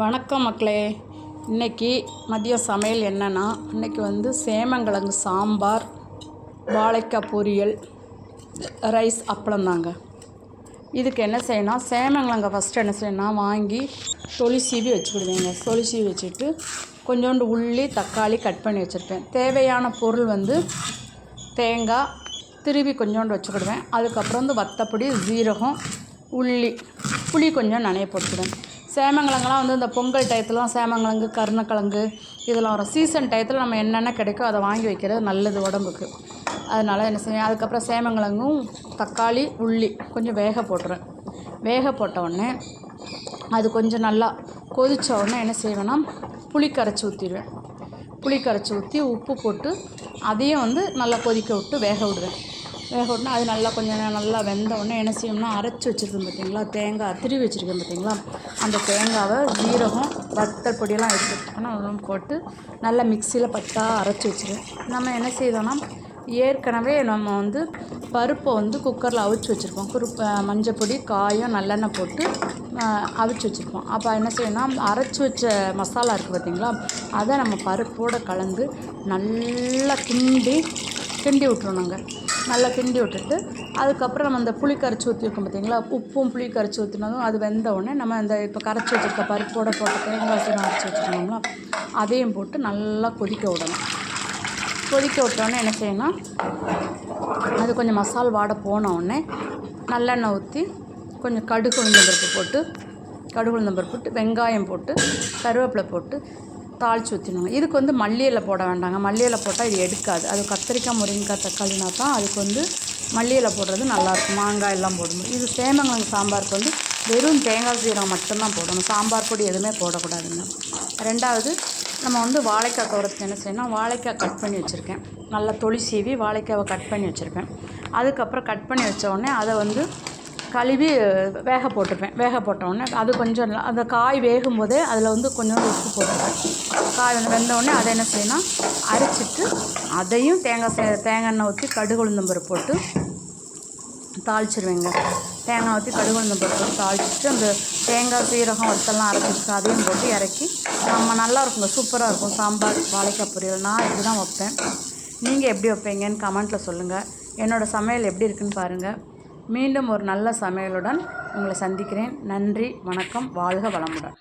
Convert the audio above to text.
வணக்கம் மக்களே. இன்னைக்கு மதியம் சமையல் என்னென்னா இன்றைக்கி வந்து சேமங்கிழங்கு சாம்பார் வாழைக்காய் பொரியல் ரைஸ் அப்பளம் தாங்க இதுக்கு என்ன செய்யணும் சேமங்கிழங்க ஃபஸ்ட்டு என்ன செய்யணும் வாங்கி தொளி சீவி வச்சுக்கிடுவேங்க. தொளி சீவி வச்சுட்டு கொஞ்சோண்டு உள்ளி தக்காளி கட் பண்ணி வச்சுருப்பேன். தேவையான பொருள் வந்து தேங்காய் திருவி கொஞ்சோண்டு வச்சுக்கிடுவேன். அதுக்கப்புறம் வந்து வத்தப்பொடி ஜீரகம் உள்ளி புளி கொஞ்சம் நனைய போட்டுக்கிடுவேன். சேமங்கிழங்கெல்லாம் வந்து இந்த பொங்கல் டயத்துலாம் சேமங்கிழங்கு கருணக்கிழங்கு இதெல்லாம் வரும். சீசன் டயத்தில் நம்ம என்னென்ன கிடைக்கோ அதை வாங்கி வைக்கிறது நல்லது உடம்புக்கு. அதனால் என்ன செய்வேன் அதுக்கப்புறம் சேமங்கிழங்கும் தக்காளி உள்ளி கொஞ்சம் வேக போட்டுருவேன் வேக போட்ட உடனே அது கொஞ்சம் நல்லா கொதித்த உடனே என்ன செய்வேன்னா புளி கரைச்சி ஊற்றிடுவேன் புளி கரைச்சி ஊற்றி உப்பு போட்டு அதையும் வந்து நல்லா கொதிக்க விட்டு வேக விடுவேன். வேக விட்னா அது நல்லா கொஞ்சம் நேரம் நல்லா வெந்த உடனே என்ன செய்யணும்னா அரைச்சி வச்சுருக்கேன் பார்த்தீங்களா? தேங்காய் திருவி வச்சுருக்கேன் பார்த்தீங்களா? அந்த தேங்காவை ஜீரகம் வத்தல் பொடியெல்லாம் எடுத்துக்கிட்டோம்னா அதெல்லாம் போட்டு நல்லா மிக்சியில் பட்டா அரைச்சி வச்சுருவேன். நம்ம என்ன செய்தோன்னா ஏற்கனவே நம்ம வந்து பருப்பை வந்து குக்கரில் அவிச்சு வச்சுருப்போம். குரு மஞ்சள் பொடி காயம் நல்லெண்ணெய் போட்டு அவிச்சு வச்சுருப்போம். அப்போ என்ன செய்யணும் அரைச்சி வச்ச மசாலா இருக்குது பார்த்தீங்களா? அதை நம்ம பருப்போடு கலந்து நல்லா கிண்டி கிண்டி விட்ருணுங்க நல்லா கிண்டி விட்டுட்டு அதுக்கப்புறம் நம்ம அந்த புளி கரைச்சி ஊற்றிருக்கோம் பார்த்தீங்களா உப்பும் புளி கரைச்சி ஊற்றினதும் அது வெந்த உடனே நம்ம அந்த இப்போ கரைச்சி வச்சுருக்க பருப்போட போட்ட தேங்காய் சீரம் அரைச்சி வச்சுருக்கோம்ல அதையும் போட்டு நல்லா கொதிக்க விடணும். கொதிக்க விட்டோன்னே என்ன செய்யணும்? அது கொஞ்சம் மசால் வாடை போன உடனே நல்லெண்ணெய் ஊற்றி கொஞ்சம் கடுகு உளுந்தம்பருப்பு போட்டு கடுகு உளுந்தம்பருப்பு போட்டு வெங்காயம் போட்டு கருவேப்பிலை போட்டு தாளித்து ஊற்றிடுவாங்க இதுக்கு வந்து மல்லியில் போட வேண்டாங்க. மல்லியில் போட்டால் இது எடுக்காது. அது கத்திரிக்காய் முருங்கைக்காய் தக்காளினா தான் அதுக்கு வந்து மல்லியில் போடுறது நல்லாயிருக்கும் மாங்காய் எல்லாம் போடணும் இது சேமங்கிழங்கு சாம்பாருக்கு வந்து வெறும் தேங்காய் சீரகம் மட்டும்தான் போடணும். சாம்பார் பொடி எதுவுமே போடக்கூடாதுங்க. ரெண்டாவது நம்ம வந்து வாழைக்காய் துவரத்துக்கு என்ன செய்யணும் வாழைக்காய் கட் பண்ணி வச்சுருக்கேன். நல்லா தொளி சீவி வாழைக்காவை கட் பண்ணி வச்சுருப்பேன் அதுக்கப்புறம் கட் பண்ணி வச்ச உடனே அதை வந்து கழுவி வேக போட்டுப்பேன். வேக போட்டோடனே அது கொஞ்சம் அந்த காய் வேகும் போதே அதில் வந்து கொஞ்சம் உப்பு போட்டுப்பேன். காய் வந்து வெந்தோடனே அதை என்ன செய்யணும் அரைச்சிட்டு அதையும் தேங்காய் சே தேங்காய் எண்ணெய் ஊற்றி கடுகு உளுந்தம்பருப்பு போட்டு தாளிச்சிருவேங்க. தேங்காய் ஊற்றி கடுகு உளுந்தம்பருப்பு போட்டு தாளிச்சிட்டு அந்த தேங்காய் சீரகம் வத்தெல்லாம் அரைச்சிட்டு அதையும் போட்டு இறக்கி நம்ம நல்லா இருக்குங்க சூப்பராக இருக்கும். சாம்பார் வாழைக்காய் பொரியல் நான் இப்படி தான் வைப்பேன். நீங்கள் எப்படி வைப்பீங்கன்னு கமெண்ட்டில் சொல்லுங்கள் என்னோடய சமையல் எப்படி இருக்குன்னு பாருங்கள் மீண்டும் ஒரு நல்ல சமையலுடன் உங்களை சந்திக்கிறேன். நன்றி வணக்கம் வாழ்க வளமுடன்.